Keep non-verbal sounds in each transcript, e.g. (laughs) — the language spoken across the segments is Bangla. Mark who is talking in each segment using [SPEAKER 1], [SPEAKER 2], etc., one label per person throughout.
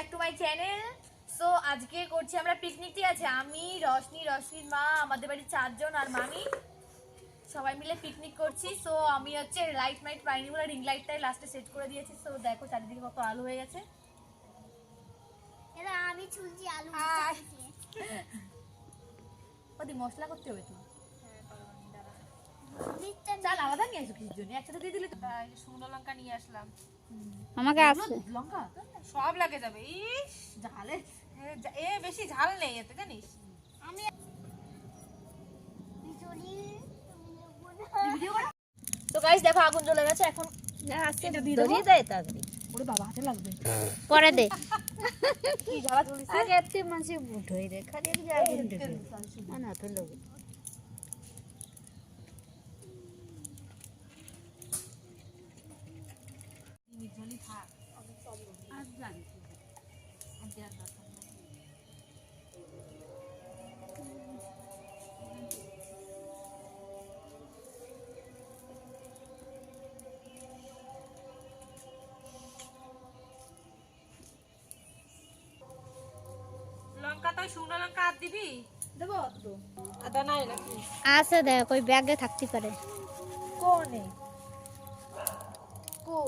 [SPEAKER 1] Back to my channel so আজকে করছি আমরা পিকনিক ঠিক আছে? আমি রশনি রশনির মা আমাদের বাড়ির চারজন আর মামি সবাই মিলে পিকনিক করছি। সো আমি হচ্ছে লাইট মাইট পাইনি বলে রিং লাইটটাই লাস্টে সেট করে দিয়েছি। সো দেখো চারিদিকে কত আলো হয়ে গেছে।
[SPEAKER 2] এবার আমি ছুলছি আলু। (laughs)
[SPEAKER 1] ওদি মশলা করতে হবে তো?
[SPEAKER 2] দিচ্ছেন
[SPEAKER 1] চাল আলাদা নিয়ে আসো কিছুর জন্য? একসাথে দিয়ে দিলে
[SPEAKER 3] শুকনো লঙ্কা নিয়ে আসলাম।
[SPEAKER 4] আমাকে আছে।
[SPEAKER 1] লঙ্কা?
[SPEAKER 3] সব লাগে যাবে। ইস
[SPEAKER 1] ঝালে।
[SPEAKER 3] এ বেশি ঝাল নেই এতে জানিস?
[SPEAKER 2] আমি
[SPEAKER 1] তো গাইস দেখো আগুন জ্বলে গেছে এখন এটা
[SPEAKER 4] ধরিয়ে দেয় তাড়াতাড়ি
[SPEAKER 1] ওরে বাবা হাতে লাগবে।
[SPEAKER 4] পরে দে।
[SPEAKER 1] কি জ্বালা চলছে
[SPEAKER 4] আগে এতে মাঝে বুঝই রে খালি আগুন দেবে না তো লোক
[SPEAKER 3] লঙ্কা তো শুকনো লঙ্কা আর দিবি?
[SPEAKER 1] দেবো
[SPEAKER 3] আদা নাই নাকি?
[SPEAKER 4] আছে দেখ ওই ব্যাগে থাকতে পারে।
[SPEAKER 1] কোনে? কো?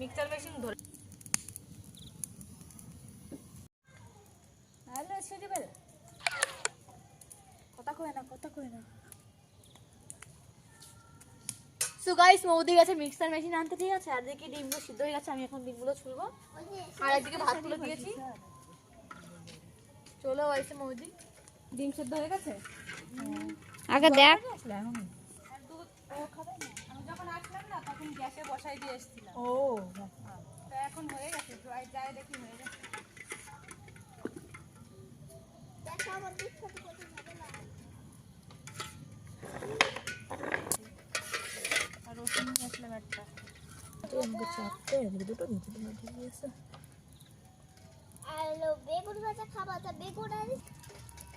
[SPEAKER 3] মিক্সচার মেশিন ধরে।
[SPEAKER 1] হ্যালো সেটি বেল কথা কই না কথা কই না। সো গাইস মৌদি গেছে মিক্সার মেশিন আনতে ঠিক আছে? আর দেখি ডিমগুলো সিদ্ধ হয়ে গেছে আমি এখন ডিমগুলো ছুলবো। আর একদিকে ভাতগুলো দিয়েছি। চলো এসে মৌদি। ডিম সিদ্ধ হয়ে গেছে?
[SPEAKER 4] আগে দেখ
[SPEAKER 1] আসলে এখন
[SPEAKER 3] আর দুধ ও খাবে না আমি যখন আসলাম না তখন গ্যাসে বসাই দিয়ে এসেছিলাম।
[SPEAKER 1] ও।
[SPEAKER 3] তো এখন হয়ে গেছে ড্রাই যাই দেখি হয়ে গেছে।
[SPEAKER 2] বেগুন ভাজা খাবা তা বেগুন আর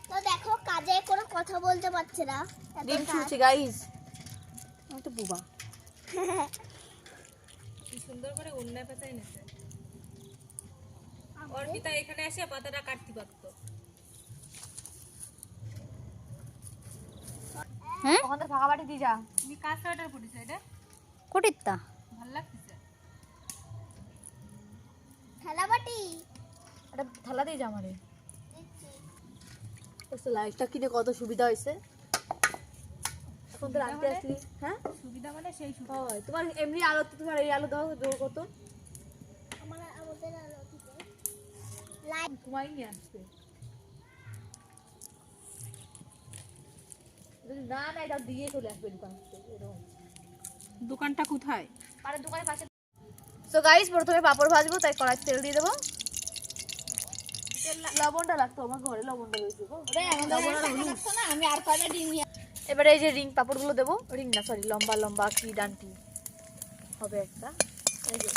[SPEAKER 2] তো দেখো কাজে কোনো কথা বলতে পারছে না।
[SPEAKER 1] গাইস আমি তো বুবা।
[SPEAKER 3] সুন্দর করে উন্না পেঁচাই নিছে অর্পিতা এখানে এসে পাতাটা কাটতে পারতো।
[SPEAKER 4] হ্যাঁ?
[SPEAKER 1] ওখান থেকে ফাঁকা বাটি দিয়ে যা।
[SPEAKER 3] তুমি কাজ এটা? ভালো লাগতেছে।
[SPEAKER 2] থালাবাটি
[SPEAKER 1] একটা থালা দিয়ে যা আমারে।
[SPEAKER 2] দিচ্ছি।
[SPEAKER 1] দেখছ কিনে কত সুবিধা হয়েছে? এখন তো রাখতে আসলি। হ্যাঁ?
[SPEAKER 3] সুবিধা মানে সেই সুবিধা।
[SPEAKER 1] হয় তোমার এমনি আলো তো তোমার এই আলো দাও জোর কত
[SPEAKER 2] আমার আমাদের আলো দিতে লাইট
[SPEAKER 1] ঘুমাই নিয়ে আসবে যদি না না এটা দিয়ে চলে আসবে দোকান থেকে
[SPEAKER 3] দোকানটা কোথায়?
[SPEAKER 1] আরে দোকানের পাশে। সো গাইস প্রথমে পাপড় ভাজবো তাই কড়াই তেল দিয়ে দেবো। লবণটা লাগতো আমার ঘরে লবণটা রয়েছে
[SPEAKER 2] আমি আর কয়টা ডিম
[SPEAKER 1] এবারে এই যে রিং পাপড়গুলো দেবো। রিং না সরি লম্বা লম্বা কি ডান্টি? হবে একটা। এই যে।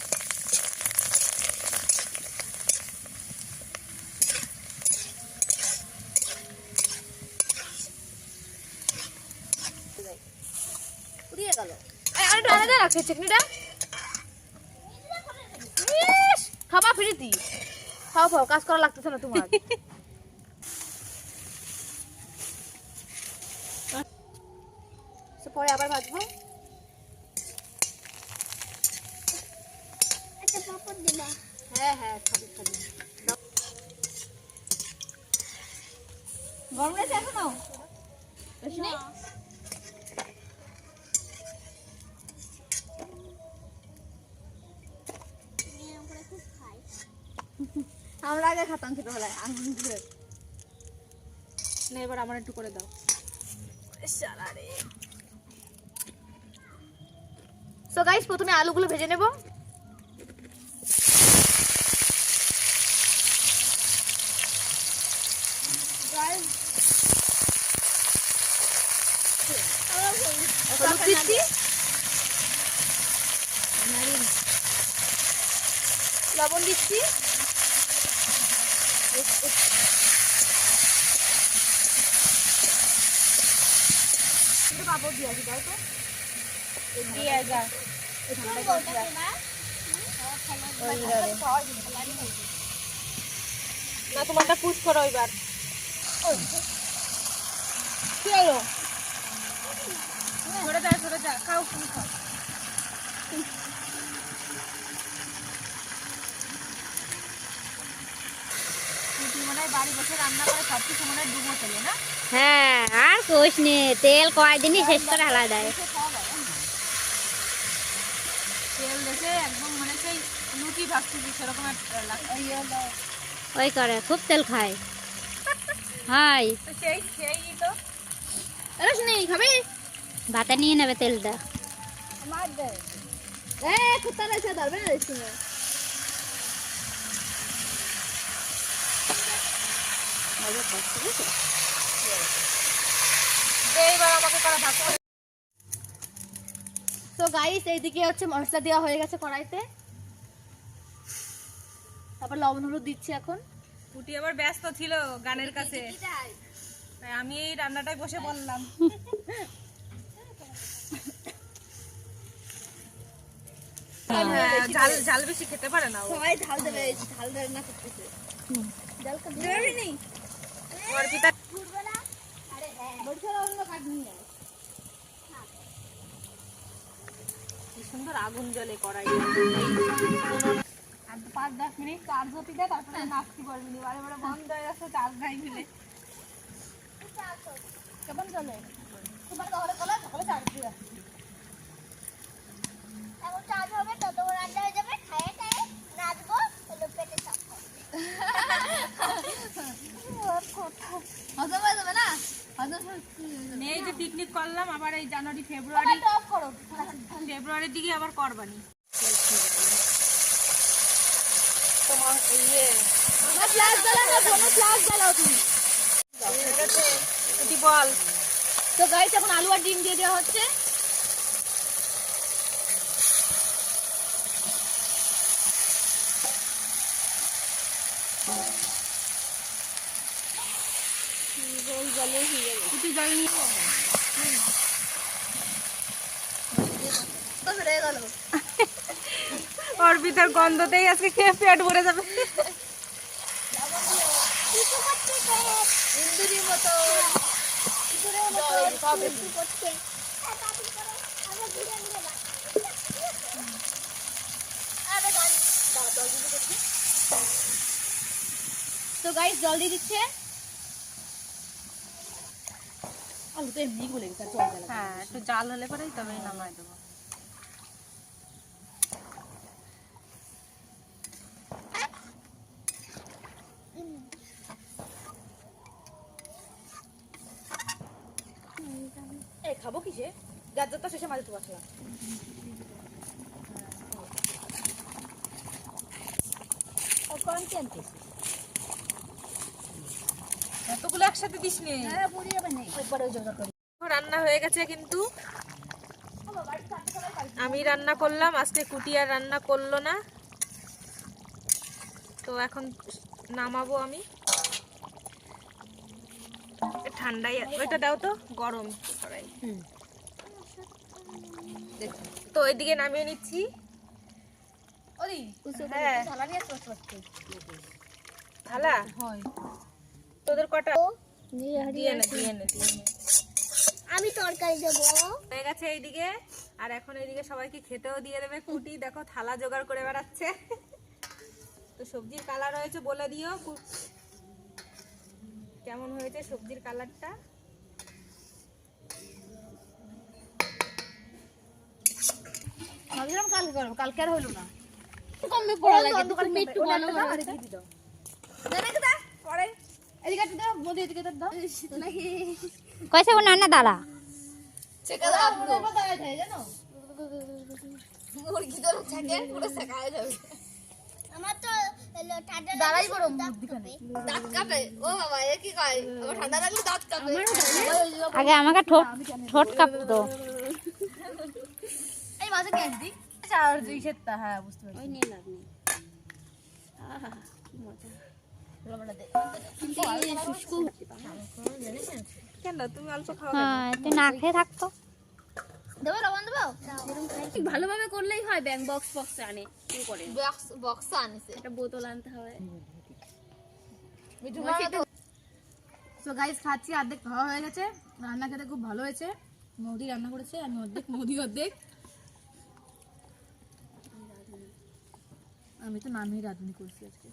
[SPEAKER 1] উড়িয়ে গেল। আরে ডালে রাখছে চাটনিটা। ইস, খাবা ফিরিতি খাও খাও কাজ করা লাগতেছে না তোমার। (laughs) পরে আবার ভাজবো। হ্যাঁ হ্যাঁ খাবি খাবি। গরম রয়েছে
[SPEAKER 2] এখনও?
[SPEAKER 1] আমরা আগে খাতাম ছোটবেলায় আঙুল দিয়ে।
[SPEAKER 3] না এবার আমার একটু করে দাও।
[SPEAKER 1] সো গাইস প্রথমে আলুগুলো ভেজে নেব। লবণ দিচ্ছি। কাপড় দিয়ে আসি তাই তো?
[SPEAKER 3] না তোমারটা পুশ করো এবার।
[SPEAKER 1] কি হলো
[SPEAKER 3] সরে যা সরে যা খাও তুমি খাও। তুই মনে হয় বাড়ি বসে রান্না সব কিছু মনে হয় না?
[SPEAKER 4] হ্যাঁ আর কোষ নে তেল কয়দিনই শেষ করে হালা দেয়।
[SPEAKER 3] তেল একদম মানে সেই লুচি ভাজতেছি সেরকম
[SPEAKER 4] ওই করে খুব তেল খায়। হাই।
[SPEAKER 3] তো সেই সেই তো।
[SPEAKER 1] রোশনি খাবি?
[SPEAKER 4] ভাতে নিয়ে নেবে তেলটা।
[SPEAKER 1] এ কুত্তা রয়েছে ধরবে না রোশনি।
[SPEAKER 3] এইবার আমাকে করা করে
[SPEAKER 1] তো গাইস এইদিকে হচ্ছে মশলা দেওয়া হয়ে গেছে কড়াইতে। তারপর লবণ হলুদ দিচ্ছি এখন।
[SPEAKER 3] কুটি আবার ব্যস্ত ছিল গানের কাছে। তাই আমি এই রান্নাটায় বসে বললাম। হ্যাঁ, ঝাল ঝাল বেশি খেতে পারে না
[SPEAKER 1] সবাই ঢাল দেবে ঢাল দেবে না করতেছে। ঝাল খাবে নেই
[SPEAKER 3] অর্পিতা
[SPEAKER 2] আরে হ্যাঁ
[SPEAKER 1] অন্য কাজ নিয়ে আয়।
[SPEAKER 3] কি সুন্দর আগুন জলে
[SPEAKER 1] করাই পাঁচ দশ মিনিট চার্জ হতে দেয় তারপরে নাচতে বারে বারে বন্ধ হয়ে গেছে চার্জ নাই মিলে কেমন চলে তোমার তাহলে কলা সকালে চার্জ দিয়ে
[SPEAKER 2] চার্জ হবে তত রান্না হয়ে যাবে খায়ে খায়ে নাচবো হলো পেটে চাপ
[SPEAKER 1] হজম হয়ে যাবে না হজম
[SPEAKER 3] এই যে পিকনিক করলাম আবার এই জানুয়ারি ফেব্রুয়ারি ফেব্রুয়ারির দিকে আবার করবানি। তোমার ইয়ে।
[SPEAKER 1] ফ্ল্যাশ জ্বালাও ফ্ল্যাশ জ্বালাও তুমি।
[SPEAKER 3] বল।
[SPEAKER 1] তো গাইস এখন আলু আর ডিম দিয়ে দেওয়া হচ্ছে
[SPEAKER 3] কুটি জল নিয়ে
[SPEAKER 1] তো বেড়ে গেল (laughs)
[SPEAKER 3] অর্পিতার গন্ধতেই আজকে খেয়ে পেট ভরে যাবে।
[SPEAKER 2] কিছু করছে কে
[SPEAKER 1] ইন্দুরির মতো
[SPEAKER 2] ইঁদুরের মতো কিছু করছে হ্যাঁ, তাড়াতাড়ি করো। আমরা ঘুরে ঘুরে না। আরে গান দাও, দাও, দিদি করছি।
[SPEAKER 1] তো গাইস জল দিয়ে দিচ্ছে আলু তো এমনি গলে গেছে জল।
[SPEAKER 3] হ্যাঁ একটু জাল হলে পরেই তবেই নামাই দেবো।
[SPEAKER 1] খাব কিসে? তো শেষে মাঝে তো বসলাম
[SPEAKER 3] একসাথে দিস নে।
[SPEAKER 1] হ্যাঁ
[SPEAKER 3] রান্না হয়ে গেছে কিন্তু। আমি রান্না করলাম আজকে কুটি আর রান্না করল না। তো এখন নামাবো আমি। ঠান্ডাই ওইটা দাও তো গরম। কড়াই। তো ওইদিকে নামিয়ে নিচ্ছি। হ্যাঁ। থালা?
[SPEAKER 1] হয়।
[SPEAKER 3] তোদের কটা? দিয়ে নে দিয়ে নে দিয়ে নে।
[SPEAKER 2] আমি তরকারি দেবো।
[SPEAKER 3] হয়ে গেছে এইদিকে। আর এখন এইদিকে সবাইকে খেতেও দিয়ে দেবে কুটি। দেখো থালা জোগাড় করে বেড়াচ্ছে। তো সবজির কালার হয়েছে বলে দিও। কেমন হয়েছে সবজির কালারটা
[SPEAKER 1] ভাবছিলাম কালকে করব কালকে আর হলো না।
[SPEAKER 2] কমবে
[SPEAKER 1] পড়া লাগে তুমি একটু ভালো করে দিয়ে দাও। পরে এদিকে একটু দাও এদিকে দাও। নাকি
[SPEAKER 4] কইছে কোন না দাঁড়া।
[SPEAKER 2] আমার তো
[SPEAKER 1] দাঁড়াই বড়
[SPEAKER 2] দাঁত কাঁপে।
[SPEAKER 1] ও বাবা এ কি কয়? আমার ঠান্ডা লাগলে দাঁত কাঁপে।
[SPEAKER 4] আগে আমাকে ঠোঁট ঠোঁট কাঁপতো।
[SPEAKER 1] এই মাঝে ক্যান্ডি চার দুই সেটটা হ্যাঁ বুঝতে পারছি।
[SPEAKER 4] ওই নিয়ে লাভ নেই।
[SPEAKER 3] কেন ভালোভাবে করলেই হয় ব্যাং বক্স বক্স আনে কেউ করে।
[SPEAKER 1] বক্স বক্স আনিছে।
[SPEAKER 3] একটা বোতল আনতে হবে।
[SPEAKER 1] সো গাইস খাচ্ছি অর্ধেক খাওয়া হয়ে গেছে। রান্না খেতে খুব ভালো হয়েছে। মোদি রান্না করেছে আমি অর্ধেক মোদি অর্ধেক। আমি তো নামই রাঁধুনি করছি আজকে।